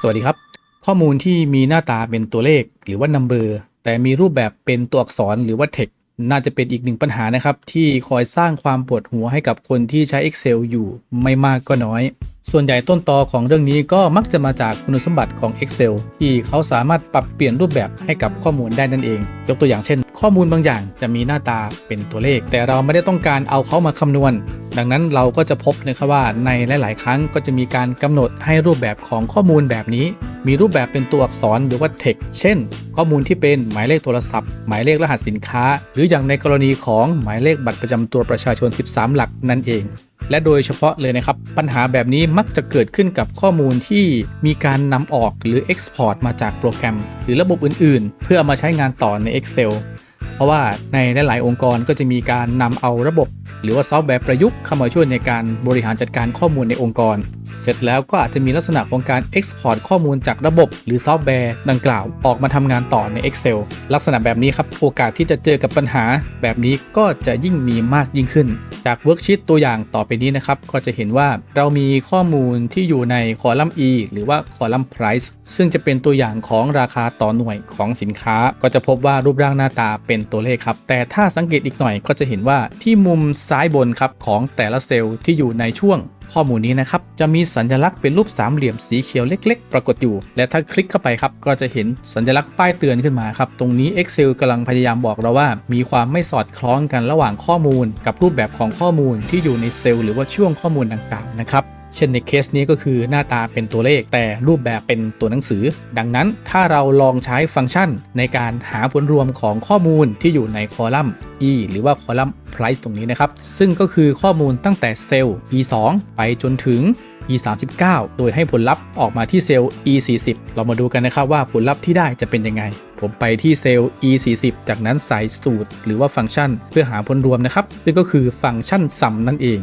สวัสดีครับ ข้อมูลที่มีหน้าตาเป็นตัวเลขหรือว่า number แต่มีรูปแบบเป็นตัวอักษรหรือว่า text น่าจะเป็นอีกหนึ่งปัญหานะครับ ที่คอยสร้างความปวดหัวให้กับคนที่ใช้ Excel อยู่ไม่มากก็น้อย ส่วนใหญ่ต้นตอของเรื่องนี้ก็มักจะมาจากคุณสมบัติของ Excel ที่เขาสามารถปรับเปลี่ยนรูปแบบให้กับข้อมูลได้นั่นเอง ยกตัวอย่างเช่น ข้อมูลบางอย่างจะมีหน้าตาเป็นตัวเลข แต่เราไม่ได้ต้องการเอาเขามาคำนวณ ดังนั้นเราก็จะพบนะครับว่าในหลาย ๆ ครั้งก็จะมีการกำหนดให้รูปแบบของข้อมูลแบบนี้ มีรูปแบบเป็นตัวอักษรหรือว่า text เช่น ข้อมูลที่เป็นหมายเลขโทรศัพท์ หมายเลขรหัสสินค้า หรืออย่างในกรณีของหมายเลขบัตรประจำตัวประชาชน 13 หลักนั่นเอง และโดยเฉพาะเลยนะครับ ปัญหาแบบนี้มักจะเกิดขึ้นกับข้อมูลที่มีการนำออกหรือ Export มาจากโปรแกรม หรือระบบอื่นๆ เพื่อมาใช้งานต่อใน Excel เพราะว่าในหลายๆองค์กรก็จะมีการนำเอาระบบ หรือว่าซอฟต์แวร์ประยุกต์เข้ามาช่วยในการบริหารจัดการข้อมูลในองค์กร เสร็จแล้วก็อาจจะมีลักษณะของการ Export ข้อมูลจากระบบ หรือซอฟต์แวร์ดังกล่าวออกมาทำงานต่อใน Excel ลักษณะแบบนี้ครับ โอกาสที่จะเจอกับปัญหา แบบนี้ก็จะยิ่งมีมากยิ่งขึ้น จากเวิร์กชีตตัวอย่างต่อไปนี้นะครับ ก็จะเห็นว่าเรามีข้อมูลที่อยู่ในคอลัมน์ E หรือว่าคอลัมน์ price ซึ่งจะเป็นตัวอย่างของราคาต่อหน่วยของสินค้า ก็จะพบว่ารูปร่างหน้าตาเป็นตัวเลขครับแต่ถ้าสังเกตอีกหน่อยก็จะเห็นว่าที่มุมซ้ายบนครับของแต่ละเซลล์ที่อยู่ในช่วงข้อมูลนี้นะครับ จะมีสัญลักษณ์เป็นรูปสามเหลี่ยมสีเขียวเล็ก ๆ ปรากฏอยู่ และถ้าคลิกเข้าไปครับ ก็จะเห็นสัญลักษณ์ป้ายเตือนขึ้นมาครับ ตรงนี้ Excel กำลังพยายามบอกเราว่า มีความไม่สอดคล้องกันระหว่างข้อมูล กับรูปแบบของข้อมูลที่อยู่ในเซลล์หรือว่าช่วงข้อมูลดังกล่าวนะครับ เช่นในเคสนี้ก็คือหน้าตาเป็นตัวเลขแต่รูปแบบเป็นตัวหนังสือ ดังนั้นถ้าเราลองใช้ฟังก์ชันในการหาผลรวมของข้อมูลที่อยู่ในคอลัมน์ E หรือว่าคอลัมน์ price ตรงนี้นะครับ ซึ่งก็คือข้อมูลตั้งแต่เซลล์ E 2 ไปจนถึง E 3 9 โดยให้ผลลัพธ์ออกมาที่เซลล์ E 4 0 เรามาดูกันนะครับว่าผลลัพธ์ที่ได้จะเป็นยังไง ผมไปที่เซลล์ E 4 0 จากนั้นใส่สูตร หรือว่าฟังก์ชันเพื่อหาผลรวมนะครับซึ่งก็คือฟังก์ชัน sum นั่นเอง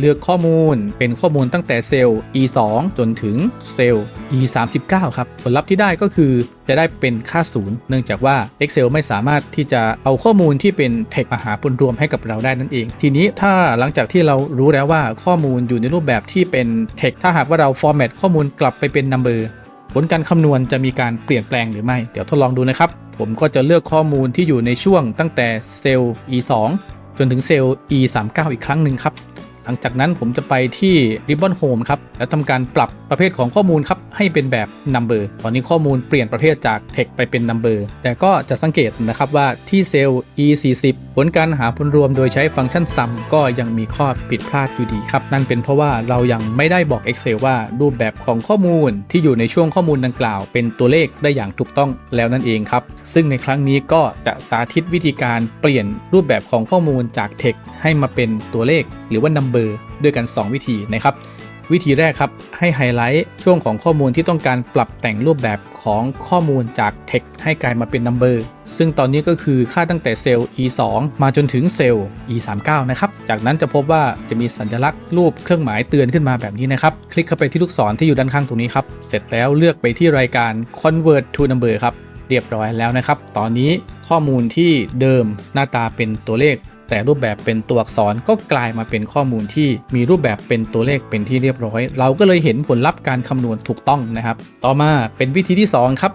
เลือกข้อมูลเป็นข้อมูลตั้งแต่เซลล์ e 2 จนถึงเซลล์ e 3 9 ครับผลลัพธ์ที่ได้ก็คือจะได้เป็นค่าศูนย์เนื่องจากว่า Excel ไม่สามารถที่จะเอาข้อมูลที่เป็น text มาหาผลรวมให้กับเราได้นั่นเอง ทีนี้ถ้าหลังจากที่เรารู้แล้วว่าข้อมูลอยู่ในรูปแบบที่เป็น text ถ้าหากว่าเรา format ข้อมูลกลับไปเป็น number ผลการคำนวณจะมีการเปลี่ยนแปลงหรือไม่ เดี๋ยวทดลองดูนะครับ ผมก็จะเลือกข้อมูลที่อยู่ในช่วงตั้งแต่เซลล์ e 2 จนถึงเซลล์ e 3 9 อีกครั้งหนึ่งครับ หลังจากนั้นผมจะไปที่ Ribbon Home ครับ แล้วทำการปรับประเภทของข้อมูลครับ ให้เป็นแบบ Number ตอนนี้ข้อมูลเปลี่ยนประเภทจาก Text ไปเป็น Number แต่ก็จะสังเกตนะครับว่าที่เซลล์ e 4 0 ผลการหาผลรวมโดยใช้ฟังก์ชัน sum ก็ยังมีข้อผิดพลาดอยู่ดีครับ นั่นเป็นเพราะว่าเรายังไม่ได้บอก Excel ว่ารูปแบบของข้อมูลที่อยู่ในช่วงข้อมูลดังกล่าว เป็นตัวเลขได้อย่างถูกต้องแล้วนั่นเองครับ ซึ่งในครั้งนี้ก็จะสาธิตวิธีการเปลี่ยนรูปแบบของข้อมูลจาก Text ให้มาเป็นตัวเลขหรือว่า Number ด้วยกัน 2 วิธีนะครับ วิธีแรกครับ ให้ไฮไลท์ช่วงของข้อมูลที่ต้องการปรับแต่งรูปแบบของข้อมูลจาก Text ให้กลายมาเป็น Number ซึ่งตอนนี้ก็คือค่าตั้งแต่เซลล์ e 2มาจนถึงเซลล์ e 3 9นะครับ จากนั้นจะพบว่าจะมีสัญลักษณ์รูปเครื่องหมายเตือนขึ้นมาแบบนี้นะครับ คลิกเข้าไปที่ลูกศรที่อยู่ด้านข้างตรงนี้ครับ เสร็จแล้วเลือกไปที่รายการ Convert to Number ครับ เรียบร้อยแล้วนะครับ ตอนนี้ข้อมูลที่เดิมหน้าตาเป็นตัวเลข แต่รูปแบบเป็นตัวอักษรก็กลายมาเป็นข้อมูลที่มีรูปแบบเป็นตัวเลขเป็นที่เรียบร้อย เราก็เลยเห็นผลลัพธ์การคำนวณถูกต้องนะครับ ต่อมาเป็นวิธีที่ 2 ครับ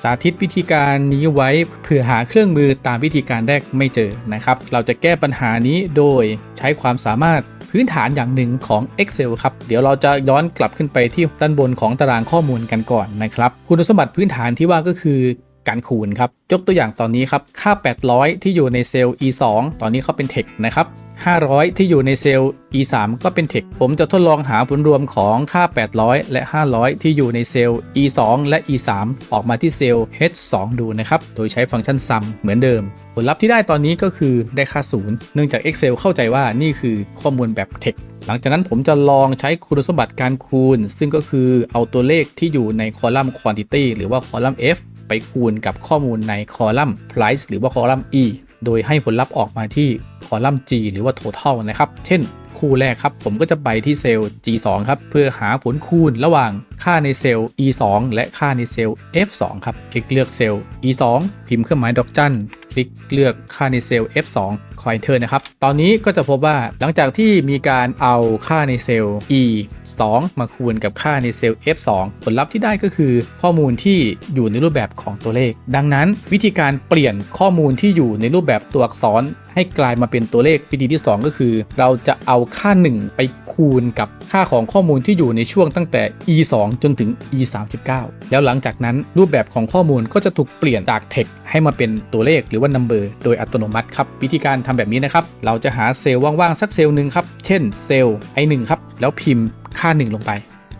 สาธิตวิธีการนี้ไว้เพื่อหาเครื่องมือตามวิธีการแรกไม่เจอนะครับ เราจะแก้ปัญหานี้โดยใช้ความสามารถพื้นฐานอย่างหนึ่งของ Excel ครับ เดี๋ยวเราจะย้อนกลับขึ้นไปที่ด้านบนของตารางข้อมูลกันก่อนนะครับ คุณสมบัติพื้นฐานที่ว่าก็คือ การคูณครับยกตัวอย่างตอนนี้ครับค่า 800 ที่อยู่ในเซลล์ e 2ตอนนี้เขาเป็น text นะครับ500 ที่อยู่ในเซลล์ e 3ก็เป็น text ผมจะทดลองหาผลรวมของค่า 800 และ 500 ที่อยู่ในเซลล์ e 2และ e 3ออกมาที่เซลล์ h 2ดูนะครับโดยใช้ฟังก์ชัน sum เหมือนเดิม ผลลัพธ์ที่ได้ตอนนี้ก็คือได้ค่า 0 เนื่องจาก Excel เข้าใจว่านี่คือข้อมูลแบบ text หลังจากนั้นผมจะลองใช้คุณสมบัติการคูณ ซึ่งก็คือเอาตัวเลขที่อยู่ในคอลัมน์ quantity หรือว่าคอลัมน์ f ไปคูณกับข้อมูลในคอลัมน์ price หรือว่าคอลัมน์ e โดยให้ผลลัพธ์ออกมาที่คอลัมน์ g หรือว่า total นะครับ เช่น คู่แรกครับ ผมก็จะไปที่เซลล์ g 2 ครับเพื่อหาผลคูณระหว่างค่าในเซลล์ e 2 และค่าในเซลล์ f 2 ครับ คลิกเลือกเซลล์ e 2 พิมพ์เครื่องหมายดอกจัน ลิกเลือกค่าในเซลล์ F2 คอยเทอร์นะครับ ตอนนี้ก็จะพบว่าหลังจากที่มีการเอาค่าในเซลล์ E 2 มาคูณกับค่าในเซลล์ F2 ผลลัพธ์ที่ได้ก็คือข้อมูลที่อยู่ในรูปแบบของตัวเลข ดังนั้นวิธีการเปลี่ยนข้อมูลที่อยู่ในรูปแบบตัวอักษร ให้กลายมาเป็นตัวเลขวิธีที่ 2 ก็คือ เราจะเอาค่า 1 ไปคูณกับค่าของข้อมูลที่อยู่ในช่วงตั้งแต่ e 2จนถึง e 3 9แล้วหลังจากนั้นรูปแบบของข้อมูลก็จะถูกเปลี่ยนจาก text ให้มาเป็นตัวเลขหรือว่า number โดยอัตโนมัติครับ วิธีการทำแบบนี้นะครับ เราจะหาเซลล์ว่างๆ สักเซลล์หนึ่งครับ เช่นเซลล์ i1 ครับ แล้วพิมพ์ค่า 1 ลงไป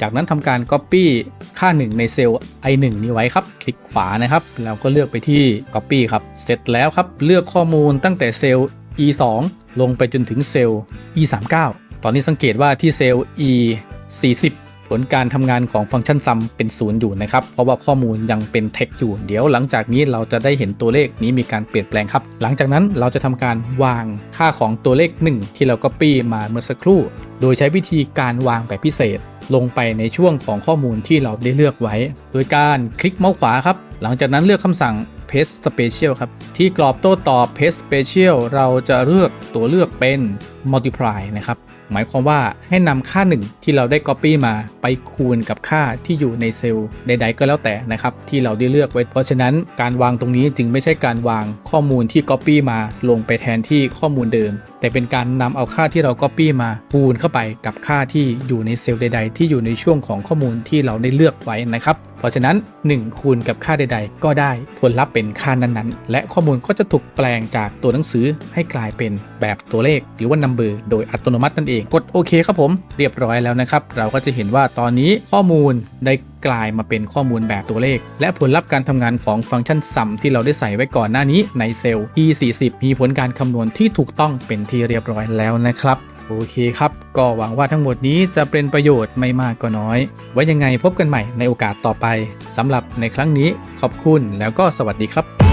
จากนั้นทำการ Copy ค่า 1 ในเซลล์ i1 นี้ไว้ครับ คลิกขวานะครับ แล้วก็เลือกไปที่ Copy ครับ เสร็จแล้วครับ เลือกข้อมูลตั้งแต่เซลล์ e 2 ลงไปจนถึงเซลล์ e 3 9 ตอนนี้สังเกตว่าที่เซลล์ e 40 ผลการทำงานของฟังก์ชัน sum เป็นศูนย์อยู่นะครับ เพราะว่าข้อมูลยังเป็น text อยู่ เดี๋ยวหลังจากนี้เราจะได้เห็นตัวเลขนี้มีการเปลี่ยนแปลงครับ หลังจากนั้นเราจะทำการวางค่าของตัวเลข 1 ที่เรา copy มาเมื่อสักครู่ โดยใช้วิธีการวางแบบพิเศษ ลงไปในช่วงของข้อมูลที่เราได้เลือกไว้ โดยการคลิกเมาส์ขวาครับ หลังจากนั้นเลือกคำสั่ง paste special ครับ ที่กรอบโต้ตอบ paste special เราจะเลือกตัวเลือกเป็น multiply นะครับ หมายความว่าให้นำค่า 1 ที่เราได้ Copy มาไปคูณกับค่าที่อยู่ในเซลล์ใด ๆ ก็แล้วแต่นะครับ ที่เราได้เลือกไว้ เพราะฉะนั้นการวางตรงนี้จึงไม่ใช่การวางข้อมูลที่ Copy มาลงไปแทนที่ข้อมูลเดิมแต่เป็นการนำเอาค่าที่เรา Copy มาคูณเข้าไปกับค่าที่อยู่ในเซลล์ใด ๆ ที่อยู่ในช่วงของข้อมูลที่เราได้เลือกไว้นะครับ เพราะฉะนั้น 1 คูณกับค่าใด ๆ ก็ได้ผลลัพธ์เป็นค่านั้นๆ และข้อมูลก็จะถูกแปลงจากตัวหนังสือให้กลายเป็นแบบตัวเลข หรือว่า number โดยอัตโนมัตินั่นเองกดโอเคครับผม เรียบร้อยแล้วนะครับ เราก็จะเห็นว่าตอนนี้ข้อมูลได้กลายมาเป็นข้อมูลแบบตัวเลข และผลลัพธ์การทำงานของฟังก์ชันซัมที่เราได้ใส่ไว้ก่อนหน้านี้ในเซลล์ e40 มีผลการคำนวณที่ถูกต้องเป็นที่เรียบร้อยแล้วนะครับโอเคครับ ก็หวังว่าทั้งหมดนี้จะเป็นประโยชน์ไม่มากก็น้อย ไว้ยังไงพบกันใหม่ในโอกาสต่อไปสำหรับในครั้งนี้ขอบคุณแล้วก็สวัสดีครับ